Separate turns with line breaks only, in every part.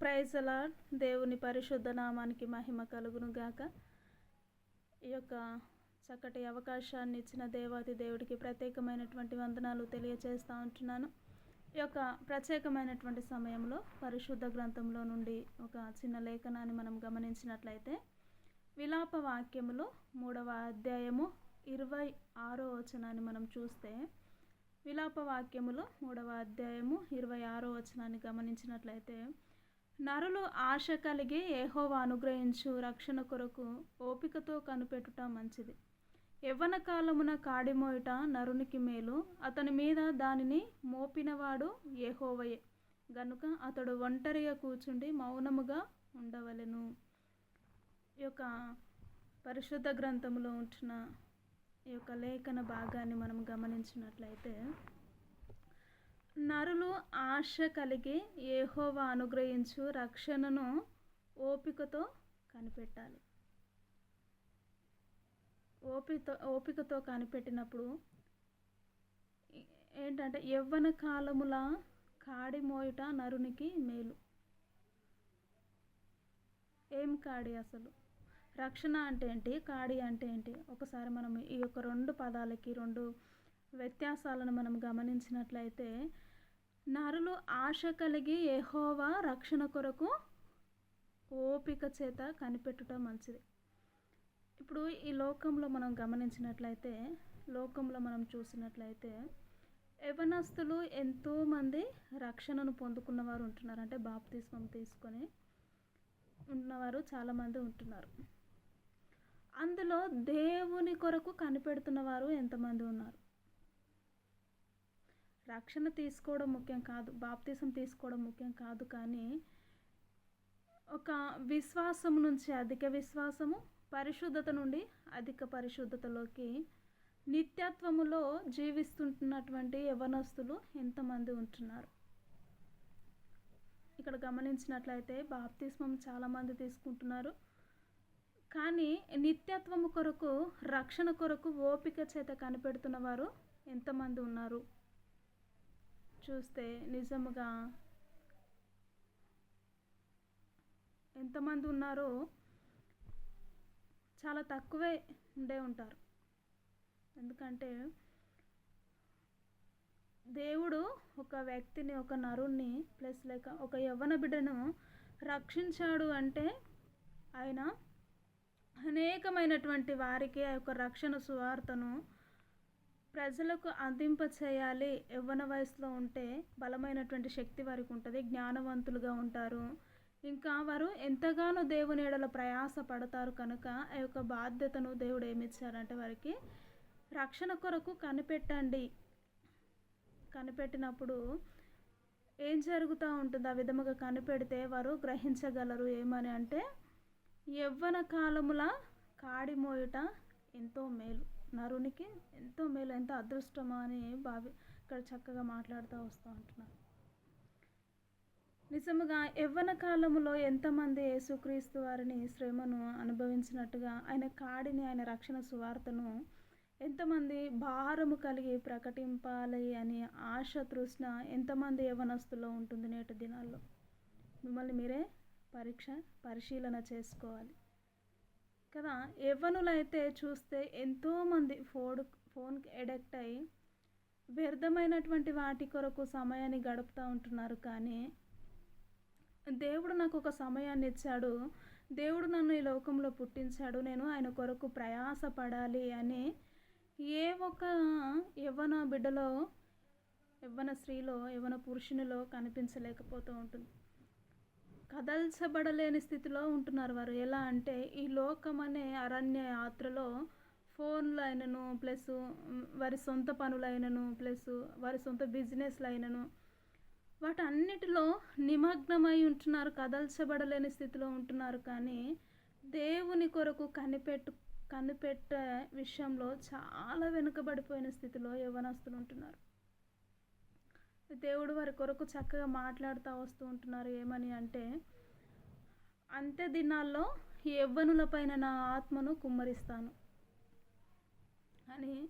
ప్రైజల దేవుని పరిశుద్ధ నామానికి మహిమ కలుగును గాక. ఈ యొక్క చక్కటి అవకాశాన్ని ఇచ్చిన దేవాది దేవుడికి ప్రత్యేకమైనటువంటి వందనాలు తెలియజేస్తూ ఉంటున్నాను. ఈ యొక్క ప్రత్యేకమైనటువంటి సమయంలో పరిశుద్ధ గ్రంథంలో నుండి ఒక చిన్న లేఖనాన్ని మనం గమనించినట్లయితే విలాప వాక్యములో మూడవ అధ్యాయము ఇరవై ఆరో వచనాన్ని మనం చూస్తే విలాప వాక్యములో మూడవ అధ్యాయము ఇరవై ఆరో వచనాన్ని గమనించినట్లయితే నరులు ఆశ కలిగి ఏహోవ అనుగ్రహించు రక్షణ కొరకు ఓపికతో కనిపెట్టుట మంచిది. యవ్వన కాలమున కాడిమోయుట నరునికి మేలు అతని మీద దానిని మోపినవాడు ఏహోవయే గనుక అతడు ఒంటరిగా కూర్చుండి మౌనముగా ఉండవలెను. ఈ యొక్క పరిశుద్ధ గ్రంథంలో ఉంచిన ఈ యొక్క లేఖన భాగాన్ని మనం గమనించినట్లయితే నరులు ఆశ కలిగి ఏహోవా అనుగ్రహించు రక్షణను ఓపికతో కనిపెట్టాలి. ఓపికతో ఓపికతో కనిపెట్టినప్పుడు ఏంటంటే యవ్వన కాలముల కాడి మోయుట నరునికి మేలు. ఏం కాడి అసలు? రక్షణ అంటే ఏంటి? కాడి అంటే ఏంటి? ఒకసారి మనం ఈ యొక్క రెండు పదాలకి రెండు వ్యత్యాసాలను మనం గమనించినట్లయితే నరులు ఆశ కలిగి ఎహోవా రక్షణ కొరకు ఓపిక చేత కనిపెట్టుట మంచిది. ఇప్పుడు ఈ లోకంలో మనం గమనించినట్లయితే లోకంలో మనం చూసినట్లయితే యవనస్తులు ఎంతోమంది రక్షణను పొందుకున్నవారు ఉంటున్నారు. అంటే బాప్తిస్మం తీసుకొని ఉన్నవారు చాలామంది ఉంటున్నారు. అందులో దేవుని కొరకు కనిపెడుతున్నవారు ఎంతమంది ఉన్నారు? రక్షణ తీసుకోవడం ముఖ్యం కాదు బాప్తీసం తీసుకోవడం ముఖ్యం కాదు కానీ ఒక విశ్వాసం నుంచి అధిక విశ్వాసము పరిశుద్ధత నుండి అధిక పరిశుద్ధతలోకి నిత్యత్వములో జీవిస్తుంటున్నటువంటి యవనస్తులు ఎంతమంది ఉంటున్నారు? ఇక్కడ గమనించినట్లయితే బాప్తిస్మం చాలామంది తీసుకుంటున్నారు. కానీ నిత్యత్వము కొరకు రక్షణ కొరకు ఓపిక చేత కనిపెడుతున్న వారు ఎంతమంది ఉన్నారు? చూస్తే నిజముగా ఎంతమంది ఉన్నారో చాలా తక్కువే ఉండే ఉంటారు. ఎందుకంటే దేవుడు ఒక వ్యక్తిని ఒక నరుణ్ణి ప్లస్ లేక ఒక యవ్వన బిడ్డను రక్షించాడు అంటే ఆయన అనేకమైనటువంటి వారికి ఆ యొక్క రక్షణ సువార్తను ప్రజలకు అందింప చేయాలి యవ్వన వయసులో ఉంటే బలమైనటువంటి శక్తి వారికి ఉంటుంది జ్ఞానవంతులుగా ఉంటారు. ఇంకా వారు ఎంతగానో దేవుని ఎడల ప్రయాస పడతారు కనుక ఆ యొక్క బాధ్యతను దేవుడు ఏమిచ్చారంటే వారికి రక్షణ కొరకు కనిపెట్టండి. కనిపెట్టినప్పుడు ఏం జరుగుతూ ఉంటుంది? ఆ విధముగా కనిపెడితే వారు గ్రహించగలరు. ఏమని అంటే యవ్వన కాలముల కాడిమోయుట ఎంతో మేలు. నరునికి ఎంతో మేలు ఎంతో అదృష్టమా అని భావి ఇక్కడ చక్కగా మాట్లాడుతూ వస్తూ ఉంటున్నారు నిజముగా యవ్వన కాలములో ఎంతమంది యేసుక్రీస్తు వారిని శ్రమను అనుభవించినట్టుగా ఆయన కాడిని ఆయన రక్షణ సువార్తను ఎంతమంది భారము కలిగి ప్రకటింపాలి అని ఆశ తృష్ణ ఎంతమంది యవనస్తులో ఉంటుంది నేటి దినాల్లో. మిమ్మల్ని మీరే పరీక్ష పరిశీలన చేసుకోవాలి. కదా యవ్వనులైతే చూస్తే ఎంతోమంది ఫోన్ ఫోన్కి ఎడక్ట్ అయ్యి వ్యర్థమైనటువంటి వాటి కొరకు సమయాన్ని గడుపుతూ ఉంటున్నారు. కానీ దేవుడు నాకు ఒక సమయాన్ని ఇచ్చాడు దేవుడు నన్ను ఈ లోకంలో పుట్టించాడు. నేను ఆయన కొరకు ప్రయాసపడాలి అని ఏ ఒక్క యవ్వన బిడ్డలో యవ్వన స్త్రీలో యవ్వన పురుషునిలో కనిపించలేకపోతూ ఉంటుంది. కదల్చబడలేని స్థితిలో ఉంటున్నారు వారు. ఎలా అంటే ఈ లోకం అనే అరణ్య యాత్రలో ఫోన్లైనను ప్లస్ వారి సొంత పనులైనను ప్లస్ వారి సొంత బిజినెస్లైనను అయినను వాటన్నిటిలో నిమగ్నమై ఉంటున్నారు కదల్చబడలేని స్థితిలో ఉంటున్నారు. కానీ దేవుని కొరకు కనిపెట్టు కనిపెట్టే విషయంలో చాలా వెనుకబడిపోయిన స్థితిలో యవనస్తులు ఉంటున్నారు. దేవుడు వారి కొరకు చక్కగా మాట్లాడుతూ వస్తూ ఉంటున్నారు. ఏమని అంటే అంత్య దినాల్లో యవ్వనులపైన నా ఆత్మను కుమ్మరిస్తాను అని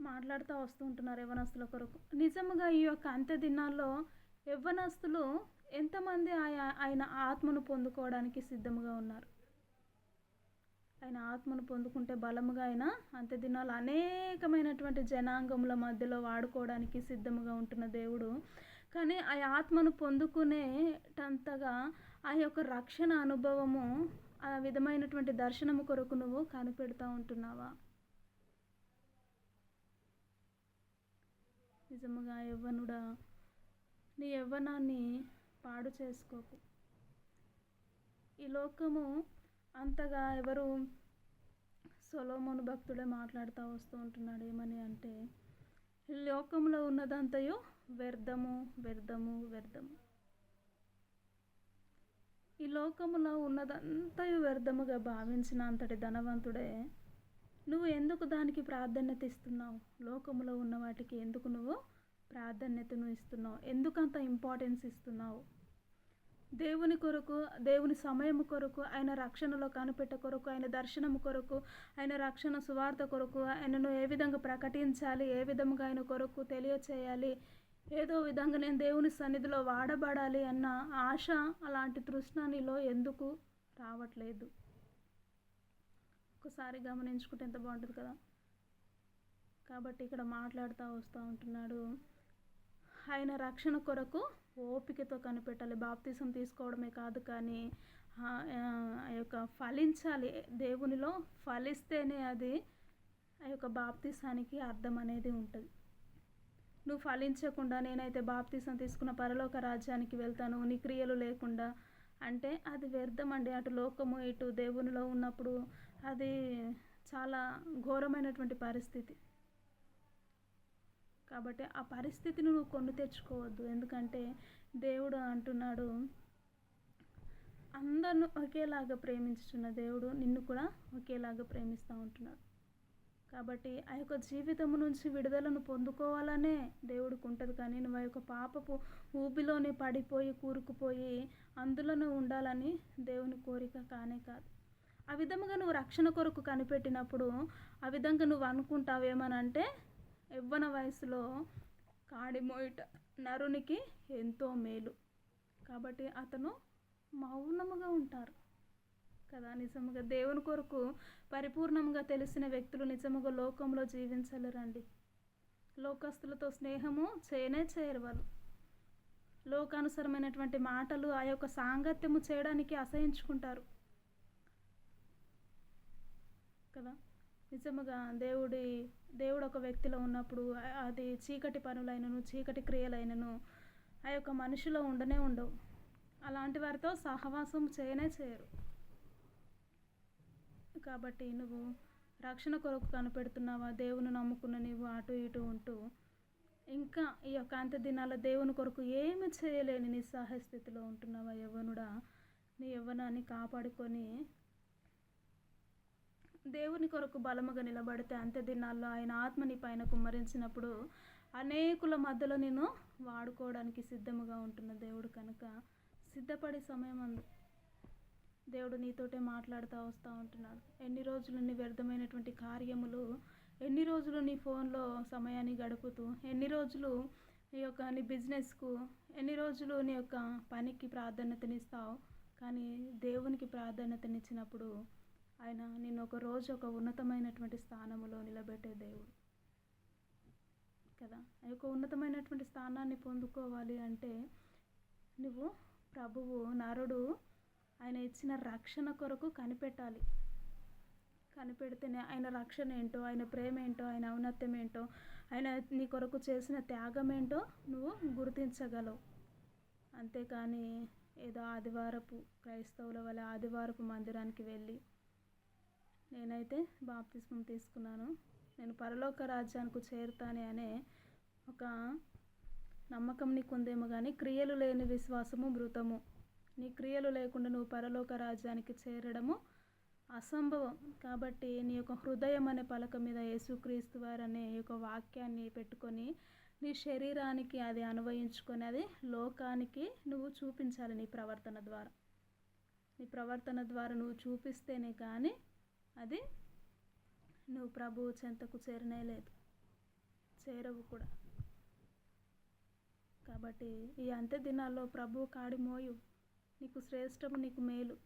మాట్లాడుతూ వస్తూ ఉంటున్నారు యవ్వనస్తుల కొరకు. నిజముగా ఈ యొక్క అంత్య దినాల్లో యవ్వనస్తులు ఎంతమంది ఆయ ఆయన ఆత్మను పొందుకోవడానికి సిద్ధముగా ఉన్నారు? ఆయన ఆత్మను పొందుకుంటే బలముగా ఆయన అంత దినాలు అనేకమైనటువంటి జనాంగముల మధ్యలో వాడుకోవడానికి సిద్ధముగా ఉంటున్న దేవుడు. కానీ ఆ ఆత్మను పొందుకునేటంతగా ఆ యొక్క రక్షణ అనుభవము ఆ విధమైనటువంటి దర్శనము కొరకు నువ్వు కనిపెడుతూ ఉంటున్నావా? నిజముగా యవ్వనుడా నీ యవ్వనాన్ని పాడు చేసుకోకు. ఈ లోకము అంతగా ఎవరు సొలోమోను భక్తుడే మాట్లాడుతూ వస్తూ ఉంటున్నాడు ఏమని అంటే లోకంలో ఉన్నదంతయు వ్యర్థము వ్యర్థము వ్యర్థము. ఈ లోకములో ఉన్నదంతయు వ్యర్థముగా భావించిన అంతటి ధనవంతుడే నువ్వు ఎందుకు దానికి ప్రాధాన్యత ఇస్తున్నావు? లోకములో ఉన్న వాటికి ఎందుకు నువ్వు ప్రాధాన్యతను ఇస్తున్నావు? ఎందుకంత ఇంపార్టెన్స్ ఇస్తున్నావు? దేవుని కొరకు దేవుని సమయము కొరకు ఆయన రక్షణలో కనిపెట్ట కొరకు ఆయన దర్శనము కొరకు ఆయన రక్షణ సువార్త కొరకు ఆయనను ఏ విధంగా ప్రకటించాలి ఏ విధంగా ఆయన కొరకు తెలియచేయాలి ఏదో విధంగా నేను దేవుని సన్నిధిలో వాడబడాలి అన్న ఆశ అలాంటి తృష్ణ నీలో ఎందుకు రావట్లేదు? ఒకసారి గమనించుకుంటే ఎంత బాగుంటుంది కదా? కాబట్టి ఇక్కడ మాట్లాడుతూ వస్తూ ఉంటున్నాడు. ఆయన రక్షణ కొరకు ఓపికతో కనిపెట్టాలి. బాప్తీసం తీసుకోవడమే కాదు కానీ ఆ యొక్క ఫలించాలి. దేవునిలో ఫలిస్తేనే అది ఆ యొక్క బాప్తీసానికి అర్థం అనేది ఉంటుంది. నువ్వు ఫలించకుండా నేనైతే బాప్తీసం తీసుకున్న పరలోక రాజ్యానికి వెళ్తాను నీ క్రియలు లేకుండా అంటే అది వ్యర్థం అండి అటు లోకము ఇటు దేవునిలో ఉన్నప్పుడు అది చాలా ఘోరమైనటువంటి పరిస్థితి. కాబట్టి ఆ పరిస్థితిని నువ్వు కొన్ని తెచ్చుకోవద్దు. ఎందుకంటే దేవుడు అంటున్నాడు అందరిని ఒకేలాగా ప్రేమించుతున్న దేవుడు నిన్ను కూడా ఒకేలాగా ప్రేమిస్తూ ఉంటున్నాడు. కాబట్టి ఆ యొక్క జీవితం నుంచి విడుదలను పొందుకోవాలనే దేవుడికి ఉంటుంది కానీ నువ్వు ఆ యొక్క పాపపు ఊబిలోనే పడిపోయి కూరుకుపోయి అందులోనే ఉండాలని దేవుని కోరిక కానే కాదు. ఆ విధముగా నువ్వు రక్షణ కొరకు కనిపెట్టినప్పుడు ఆ విధంగా నువ్వు అనుకుంటావేమనంటే యవ్వన వయసులో కాడిమోయిట నరునికి ఎంతో మేలు. కాబట్టి అతను మౌనముగా ఉంటారు. కదా నిజముగా దేవుని కొరకు పరిపూర్ణంగా తెలిసిన వ్యక్తులు నిజముగా లోకంలో జీవించలేరండి. లోకస్తులతో స్నేహము చేయనే చేయరు వాళ్ళు. లోకానుసరమైనటువంటి మాటలు ఆ యొక్క సాంగత్యము చేయడానికి అసహించుకుంటారు. కదా? నిజముగా దేవుడి దేవుడు ఒక వ్యక్తిలో ఉన్నప్పుడు అది చీకటి పనులైనను చీకటి క్రియలైనను ఆ యొక్క మనిషిలో ఉండనే ఉండవు. అలాంటి వారితో సహవాసం చేయనే చేయరు. కాబట్టి నువ్వు రక్షణ కొరకు కనిపెడుతున్నావా? దేవుని నమ్ముకున్న నీవు అటు ఇటు ఉంటూ ఇంకా ఈ యొక్క అంత్య దినాల దేవుని కొరకు ఏమి చేయలేని నిస్సహాయ స్థితిలో ఉంటున్నావా యవ్వనుడా? నీ యవ్వనాన్ని కాపాడుకొని దేవుని కొరకు బలముగా నిలబడితే అంత్య దినాల్లో ఆయన ఆత్మని పైన కుమ్మరించినప్పుడు అనేకుల మధ్యలో నేను వాడుకోవడానికి సిద్ధముగా ఉంటున్న దేవుడు కనుక సిద్ధపడే సమయం అందు దేవుడు నీతోటే మాట్లాడుతూ వస్తూ ఉంటున్నాడు. ఎన్ని రోజులు నీ వ్యర్థమైనటువంటి కార్యములు ఎన్ని రోజులు నీ ఫోన్లో సమయాన్ని గడుపుతూ ఎన్ని రోజులు నీ యొక్క నీ బిజినెస్కు ఎన్ని రోజులు నీ యొక్క పనికి ప్రాధాన్యతనిస్తావు కానీ దేవునికి ప్రాధాన్యతనిచ్చినప్పుడు ఆయన నిన్ను ఒక రోజు ఒక ఉన్నతమైనటువంటి స్థానములో నిలబెట్టే దేవుడు. కదా? ఆ యొక్క ఉన్నతమైనటువంటి స్థానాన్ని పొందుకోవాలి అంటే నువ్వు ప్రభువు నరుడు ఆయన ఇచ్చిన రక్షణ కొరకు కనిపెట్టాలి. కనిపెడితేనే ఆయన రక్షణ ఏంటో ఆయన ప్రేమ ఏంటో ఆయన ఔన్నత్యం ఏంటో ఆయన నీ కొరకు చేసిన త్యాగం ఏంటో నువ్వు గుర్తించగలవు. అంతేకాని ఏదో ఆదివారపు క్రైస్తవుల వల్ల ఆదివారపు మందిరానికి వెళ్ళి నేనైతే బాప్తిస్మం తీసుకున్నాను. నేను పరలోక రాజ్యానికి చేరుతానే అనే ఒక నమ్మకం నీకు ఉందేమో కానీ క్రియలు లేని విశ్వాసము మృతము. నీ క్రియలు లేకుండా నువ్వు పరలోక రాజ్యానికి చేరడము అసంభవం. కాబట్టి నీ యొక్క హృదయం అనే పలక మీద యేసుక్రీస్తు వారు అనే యొక్క వాక్యాన్ని పెట్టుకొని నీ శరీరానికి అది అనువయించుకొని అది లోకానికి నువ్వు చూపించాలి నీ ప్రవర్తన ద్వారా. నీ ప్రవర్తన ద్వారా నువ్వు చూపిస్తేనే కానీ అది నువ్వు ప్రభువు చెంతకు చేరనే లేదు. చేరవు కూడా. కాబట్టి ఈ అంత్య దినాల్లో ప్రభు కాడి మోయు. నీకు శ్రేష్టము నీకు మేలు.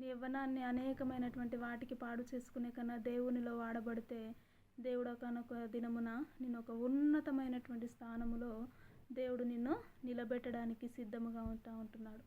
నీ యవ్వనాన్ని అనేకమైనటువంటి వాటికి పాడు చేసుకునే కన్నా దేవునిలో వాడబడితే దేవుడు ఒకనొక దినమున నేను ఒక ఉన్నతమైనటువంటి స్థానములో దేవుడు నిన్ను నిలబెట్టడానికి సిద్ధముగా ఉంటా ఉంటున్నాడు.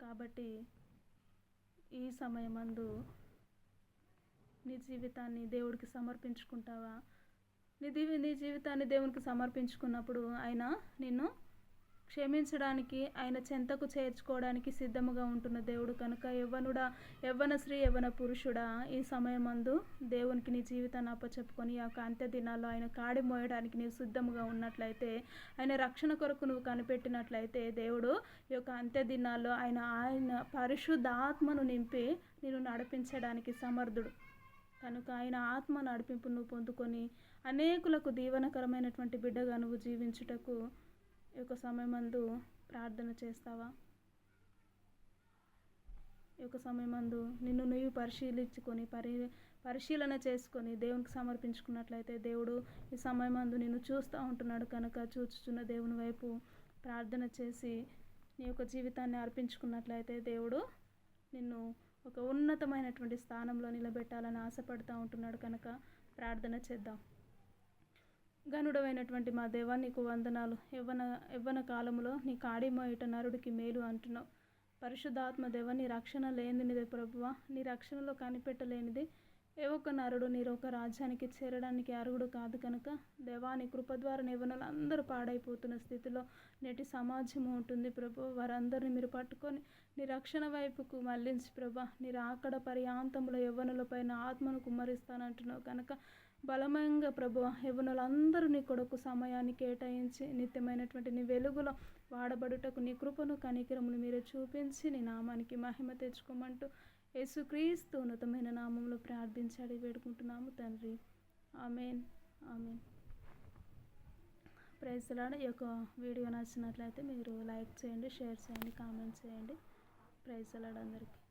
కాబట్టి ఈ సమయమందు నీ జీవితాన్ని దేవుడికి సమర్పించుకుంటావా? నీ దీవి నీ జీవితాన్ని దేవునికి సమర్పించుకున్నప్పుడు ఆయన నిన్ను క్షమించడానికి ఆయన చెంతకు చేర్చుకోవడానికి సిద్ధముగా ఉంటున్న దేవుడు కనుక యవ్వనుడా యవ్వన స్త్రీ యవ్వన పురుషుడా ఈ సమయమందు దేవునికి నీ జీవితాన్ని అప్పచెప్పుకొని ఆ యొక్క అంత్య దినాల్లో ఆయన కాడి మోయడానికి నీవు సిద్ధముగా ఉన్నట్లయితే ఆయన రక్షణ కొరకు నువ్వు కనిపెట్టినట్లయితే దేవుడు ఈ యొక్క అంత్య దినాల్లో ఆయన ఆయన పరిశుద్ధాత్మను నింపి నేను నడిపించడానికి సమర్థుడు. కనుక ఆయన ఆత్మ నడిపింపు నువ్వు పొందుకొని అనేకులకు దీవనకరమైనటువంటి బిడ్డగా నువ్వు జీవించుటకు యొక్క సమయమందు ప్రార్థన చేస్తావా? ఈ యొక్క సమయమందు నిన్ను నువ్వు పరిశీలించుకొని పరి పరిశీలన చేసుకొని దేవునికి సమర్పించుకున్నట్లయితే దేవుడు ఈ సమయమందు నిన్ను చూస్తూ ఉంటున్నాడు కనుక చూచుచున్న దేవుని వైపు ప్రార్థన చేసి నీ యొక్క జీవితాన్ని అర్పించుకున్నట్లయితే దేవుడు నిన్ను ఒక ఉన్నతమైనటువంటి స్థానంలో నిలబెట్టాలని ఆశపడుతూ ఉంటున్నాడు కనుక ప్రార్థన చేద్దాం. గనుడమైనటువంటి మా దేవా నీకు వందనాలు. యవ్వన యవ్వన కాలంలో నీ కాడిమోయట నరుడికి మేలు అంటున్నావు. పరిశుద్ధాత్మ దేవ నీ రక్షణ లేనిదే ప్రభువ నీ రక్షణలో కనిపెట్టలేనిది. ఏ ఒక్క నరుడు నీరు ఒక రాజ్యానికి చేరడానికి అర్హుడు కాదు కనుక దేవాని కృప ద్వారా యవ్వనులు అందరూ పాడైపోతున్న స్థితిలో నేటి సమాజం ఉంటుంది ప్రభు. వారందరిని మీరు పట్టుకొని నీ రక్షణ వైపుకు మళ్ళించి ప్రభా. నీ రాకడ పర్యాంతంలో యవ్వనులపైన ఆత్మను కుమ్మరిస్తానంటున్నావు కనుక బలమంగా ప్రభు యవనులందరూ నీ కొడుకు సమయాన్ని కేటాయించి నిత్యమైనటువంటి నీ వెలుగులో వాడబడుటకు నీ కృపను కనికరములు మీరు చూపించి నీ నామానికి మహిమ తెచ్చుకోమంటూ యేసుక్రీస్తు ఉన్నతమైన నామంలో ప్రార్థించాడి వేడుకుంటున్నాము తండ్రి. ఆమెన్. ఆమెన్. ప్రైజ్లాడ ఈ యొక్క వీడియో నచ్చినట్లయితే మీరు లైక్ చేయండి షేర్ చేయండి కామెంట్ చేయండి. ప్రైజ్లాడ అందరికీ.